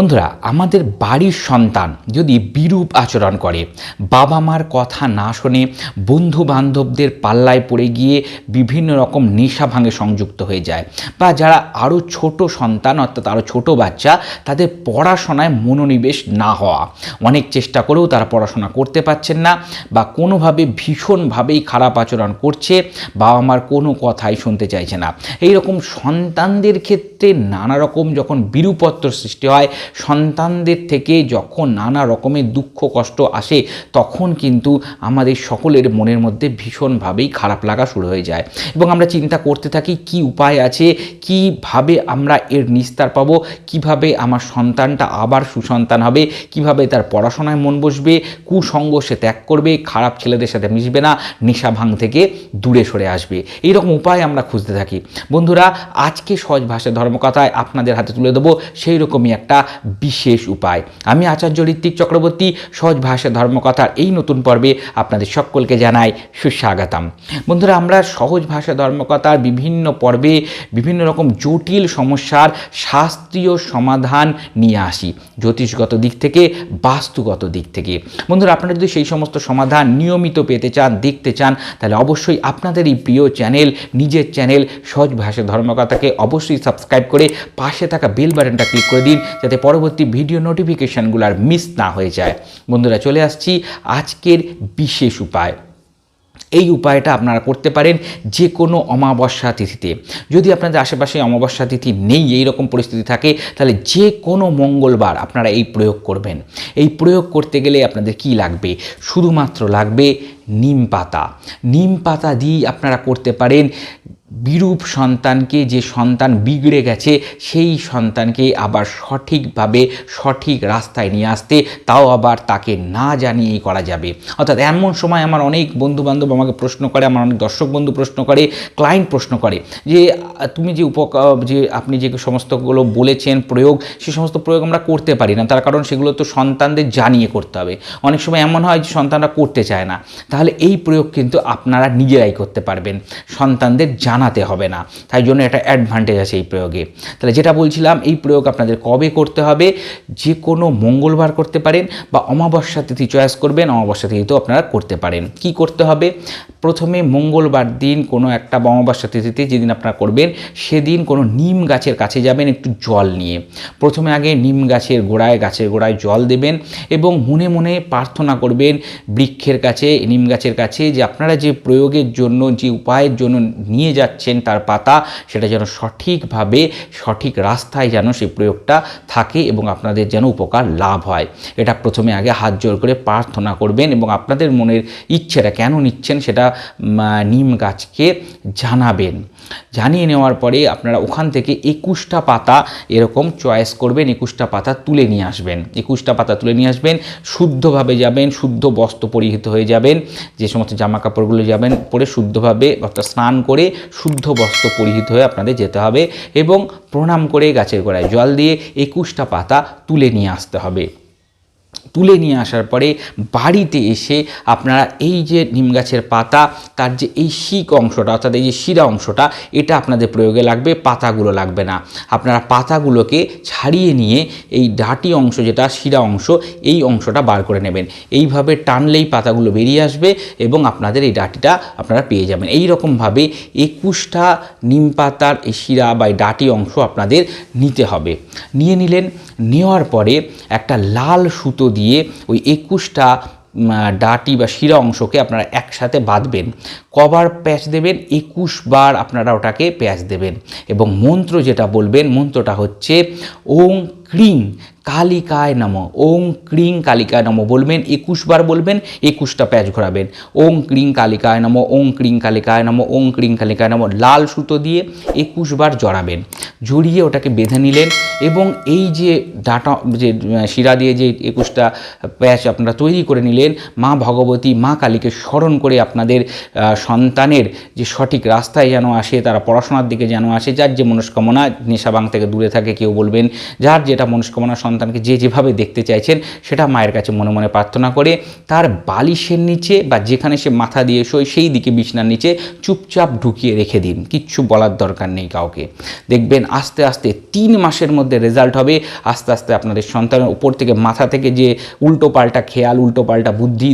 বন্ধুরা, আমাদের বাড়ির সন্তান যদি বিরূপ আচরণ করে, বাবা মার কথা না শোনে বন্ধু বান্ধবদের পাল্লায় পড়ে গিয়ে বিভিন্ন রকম নেশা ভাঙে সংযুক্ত হয়ে যায় বা যারা আরও ছোট সন্তান অর্থাৎ আরও ছোট বাচ্চা, তাদের পড়াশোনায় মনোনিবেশ না হওয়া। অনেক চেষ্টা করেও তারা পড়াশোনা করতে পারছেন না বা কোনোভাবে ভীষণভাবেই খারাপ আচরণ করছে, বাবা মার কোনো কথাই শুনতে চাইছে না। এই রকম সন্তানদের ক্ষেত্রে নানা রকম যখন বিরূপত্ব সৃষ্টি হয় সন্তানদের থেকে যখন নানা রকমের দুঃখ, কষ্ট আসে, তখন কিন্তু আমাদের সকলের মনের মধ্যে ভীষণভাবেই খারাপ লাগা শুরু হয়ে যায়। এবং আমরা চিন্তা করতে থাকি, কি উপায় আছে? কীভাবে আমরা এর নিস্তার পাবো? কীভাবে আমার সন্তানটা আবার সুসন্তান হবে? কীভাবে তার পড়াশোনায় মন বসবে? কুসঙ্গ সে ত্যাগ করবে? খারাপ ছেলেদের সাথে মিশবে না? নেশা ভাঙ থেকে দূরে সরে আসবে? এইরকম উপায় আমরা খুঁজতে থাকি। বন্ধুরা, আজকে সহজ ভাষা ধর্মকথায় আপনাদের হাতে তুলে দেবো। সেই রকমই একটা বিশেষ উপায়। আমি আচার্য ঋত্বিক চক্রবর্তী, সহজ ভাষা ধর্মকথার এই নতুন পর্বে আপনাদের সকলকে জানাই সুস্বাগতম। বন্ধুরা, আমরা সহজ ভাষা ধর্মকথার বিভিন্ন পর্বে বিভিন্ন রকম জটিল সমস্যার শাস্ত্রীয় সমাধান নিয়ে আসি, জ্যোতিষগত দিক থেকে, বাস্তুগত দিক থেকে। বন্ধুরা, আপনারা যদি সেই সমস্ত সমাধান নিয়মিত পেতে চান, দেখতে চান, তাহলে অবশ্যই আপনাদের এই প্রিয় চ্যানেল, নিজের চ্যানেল সহজ ভাষা ধর্মকথাকে অবশ্যই সাবস্ক্রাইব করে পাশে থাকা বেল বাটনটা ক্লিক করে দিন, যাতে পরবর্তী ভিডিও নোটিফিকেশানগুলো আর মিস না হয়ে যায়। বন্ধুরা, চলে আসছি আজকের বিশেষ উপায়। এই উপায়টা আপনারা করতে পারেন যে কোনো অমাবস্যা তিথিতে। যদি আপনাদের আশেপাশে অমাবস্যা তিথি নেই, এই রকম পরিস্থিতি থাকে, তাহলে যে কোনো মঙ্গলবার আপনারা এই প্রয়োগ করবেন। এই প্রয়োগ করতে গেলে আপনাদের কি লাগবে? শুধুমাত্র লাগবে নিম পাতা। নিম পাতা দিয়েই আপনারা করতে পারেন বিরূপ সন্তানকে যে সন্তান বিগড়ে গেছে, সেই সন্তানকে আবার সঠিকভাবে সঠিক রাস্তায় নিয়ে আসতে, তাও আবার তাকে না জানিয়েই করা যাবে। অর্থাৎ এমন সময় আমার অনেক বন্ধু বান্ধব আমাকে প্রশ্ন করে, আমার অনেক দর্শক বন্ধু প্রশ্ন করে, ক্লায়েন্ট প্রশ্ন করে যে, তুমি যে উপকার যে আপনি যে সমস্তগুলো বলেছেন প্রয়োগ, সে সমস্ত প্রয়োগ আমরা করতে পারি না। তার কারণ সেগুলো তো সন্তানদের জানিয়ে করতে হবে। অনেক সময় এমন হয় যে সন্তানরা করতে চায় না। তাহলে এই প্রয়োগ কিন্তু আপনারা নিজেরাই করতে পারবেন। সন্তানদের জানাতে হবে না। তাই জন্য একটা অ্যাডভান্টেজ আছে এই প্রয়োগে। তাহলে যেটা বলছিলাম, এই প্রয়োগ আপনাদের কবে করতে হবে? যে কোনো মঙ্গলবার করতে পারেন বা অমাবস্যা তিথি চয়েস করবেন, অমাবস্যা তিথিতেও আপনারা করতে পারেন। কি করতে হবে? প্রথমে মঙ্গলবার দিন কোনো একটা অমাবস্যা তিথিতে যেদিন আপনারা করবেন, সেদিন কোনো নিম গাছের কাছে যাবেন একটু জল নিয়ে। প্রথমে আগে নিম গাছের গোড়ায় গাছের গোড়ায় জল দেবেন এবং মনে মনে প্রার্থনা করবেন বৃক্ষের কাছে, নিম গাছের কাছে যে আপনারা যে প্রয়োগের জন্য, যে উপায়ের জন্য নিয়ে যাচ্ছেন তার পাতা, সেটা যেন সঠিকভাবে, সঠিক রাস্তায় যেন সেই প্রয়োগটা থাকে এবং আপনাদের যেন উপকার লাভ হয়। এটা প্রথমে আগে হাত জোর করে প্রার্থনা করবেন এবং আপনাদের মনের ইচ্ছেটা কেন নিচ্ছেন সেটা নিম গাছকে জানাবেন। জানিয়ে নেওয়ার পরে আপনারা ওখান থেকে একুশটা পাতা এরকম চয়েস করবেন, একুশটা পাতা তুলে নিয়ে আসবেন। একুশটা পাতা তুলে নিয়ে আসবেন, শুদ্ধভাবে যাবেন, শুদ্ধ বস্ত্র পরিহিত হয়ে যাবেন, যে সমস্ত জামা কাপড়গুলো যাবেন, পরে শুদ্ধভাবে অর্থাৎ স্নান করে শুদ্ধ বস্ত্র পরিহিত হয়ে আপনাদের যেতে হবে এবং প্রণাম করে গাছের গোড়ায় জল দিয়ে একুশটা পাতা তুলে নিয়ে আসতে হবে। তুলে নিয়ে আসার পরে বাড়িতে এসে আপনারা এই যে নিম গাছের পাতা, তার যে এই শিক অংশটা, অর্থাৎ এই যে শিরা অংশটা, এটা আপনাদের প্রয়োগে লাগবে, পাতাগুলো লাগবে না। আপনারা পাতাগুলোকে ছাড়িয়ে নিয়ে এই ডাটি অংশ যেটা, শিরা অংশ, এই অংশটা বার করে নেবেন। এইভাবে টানলেই পাতাগুলো বেরিয়ে আসবে এবং আপনাদের এই ডাটিটা আপনারা পেয়ে যাবেন। এই রকমভাবে একুশটা নিম পাতার এই শিরা বা ডাটি অংশ আপনাদের নিতে হবে। নিয়ে নিলেন, নেওয়ার পরে একটা লাল সুতো দিয়ে ওই একুশটা ডাটি বা শিরা অংশকে আপনারা একসাথে বাঁধবেন। কবার প্যাচ দেবেন, একুশ বার আপনারা ওটাকে প্যাচ দেবেন। এবং মন্ত্র যেটা বলবেন, মন্ত্রটা হচ্ছে, ওং ক্রিং কালিকায় নম। ওং ক্রিং কালিকায় নম বলবেন, একুশ বার বলবেন, একুশটা প্যাচ ঘোরাবেন। ওং ক্রিং কালিকায় নম, ওং ক্রিং কালিকায় নম, ওং ক্রিং কালিকায় নম, লাল সুতো দিয়ে একুশ বার জড়াবেন। জড়িয়ে ওটাকে বেঁধে নিলেন এবং এই যে ডাটা, যে শিরা দিয়ে যে একুশটা প্যাচ আপনারা তৈরি করে নিলেন, মা ভগবতী, মা কালীকে স্মরণ করে আপনাদের সন্তানের যে সঠিক রাস্তায় যেন আসে, তারা পড়াশোনার দিকে যেন আসে, যার যে মনস্কামনা নেশাবাং থেকে দূরে থাকে, কেউ বলবেন, যার যেটা মনস্কামনা সন্তানকে যে যেভাবে দেখতে চাইছেন, সেটা মায়ের কাছে মনে মনে প্রার্থনা করে। তার বালিশের নিচে বা যেখানে সে মাথা দিয়ে শোয়, সেই দিকে বিছনার নিচে চুপচাপ ঢুকিয়ে রেখে দিন। কিচ্ছু বলার দরকার নেই কাউকে। দেখবেন আস্তে আস্তে তিন মাসের মধ্যে রেজাল্ট হবে। আস্তে আস্তে আপনাদের সন্তানের উপর থেকে মাথা থেকে যে উল্টো পাল্টা খেয়াল, উল্টো পাল্টা বুদ্ধি,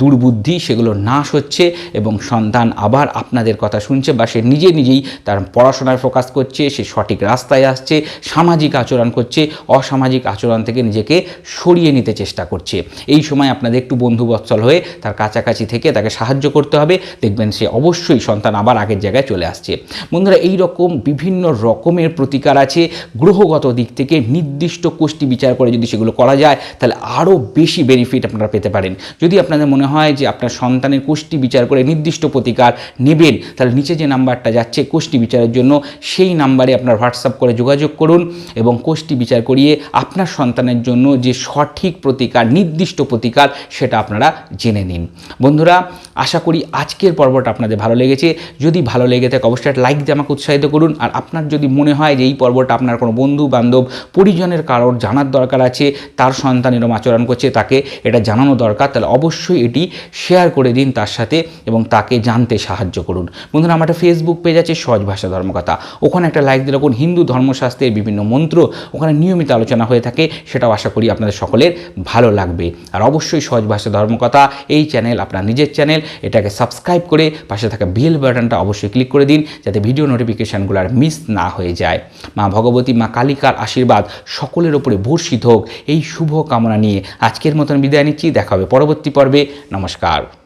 দুর্বুদ্ধি, সেগুলো নাশ হচ্ছে এবং সন্তান আবার আপনাদের কথা শুনছে বা সে নিজে নিজেই তার পড়াশোনায় ফোকাস করছে, সে সঠিক রাস্তায় আসছে, সামাজিক আচরণ করছে, অসামাজিক আচরণ থেকে নিজেকে সরিয়ে নিতে চেষ্টা করছে। এই সময় আপনাদের একটু বন্ধুবৎসল হয়ে তার কাছাকাছি থেকে তাকে সাহায্য করতে হবে। দেখবেন সে অবশ্যই সন্তান আবার আগের জায়গায় চলে আসছে। বন্ধুরা, এই রকম বিভিন্ন রকমের প্রতিকার আছে। গ্রহগত দিক থেকে নির্দিষ্ট কোষ্ঠী বিচার করে যদি সেগুলো করা যায়, তাহলে আরও বেশি বেনিফিট আপনারা পেতে পারেন। যদি আপনাদের মনে হয় যে আপনার সন্তানের কোষ্টি বিচার করে নির্দিষ্ট প্রতিকার নেবেন, তাহলে নিচে যে নাম্বারটা যাচ্ছে কোষ্টি বিচারের জন্য, সেই নাম্বারে আপনার হোয়াটসঅ্যাপ করে যোগাযোগ করুন এবং কোষ্টি বিচার করিয়ে আপনার সন্তানের জন্য যে সঠিক প্রতিকার, নির্দিষ্ট প্রতিকার, সেটা আপনারা জেনে নিন। বন্ধুরা, আশা করি আজকের পর্বটা আপনাদের ভালো লেগেছে। যদি ভালো লেগে থাকে, অবশ্যই লাইক দিয়ে আমাকে উৎসাহিত করুন। আর আপনার যদি মনে হয় যে এই পর্বটা আপনার কোনো বন্ধু বান্ধব পরিজনের কারোর জানার দরকার আছে, তার সন্তান এরম আচরণ করছে, তাকে এটা জানানো দরকার, তাহলে অবশ্যই এটি শেয়ার করে দিন তার সাথে এবং তাকে জানতে সাহায্য করুন। বন্ধুরা, আমার একটা ফেসবুক পেজ আছে, সহজ ভাষা ধর্মকথা। ওখানে একটা লাইক দিয়ে রাখুন। হিন্দু ধর্মশাস্ত্রের বিভিন্ন মন্ত্র, ওখানে নিয়মিত আলোচনা হয়ে থাকে, সেটাও আশা করি আপনাদের সকলের ভালো লাগবে। আর অবশ্যই সহজ ভাষা ধর্মকথা এই চ্যানেল, আপনার নিজের চ্যানেল, এটাকে সাবস্ক্রাইব করে পাশে থাকা বেল বাটনটা অবশ্যই ক্লিক করে দিন, যাতে ভিডিও নোটিফিকেশানগুলো আর মিস না হয়ে যায়। মা ভগবতী, মা কালিকার আশীর্বাদ সকলের ওপরে বর্ষিত হোক। এই শুভ কামনা নিয়ে আজকের মতন বিদায় নিচ্ছি, দেখা হবে পরবর্তী পর্বে। নমস্কার।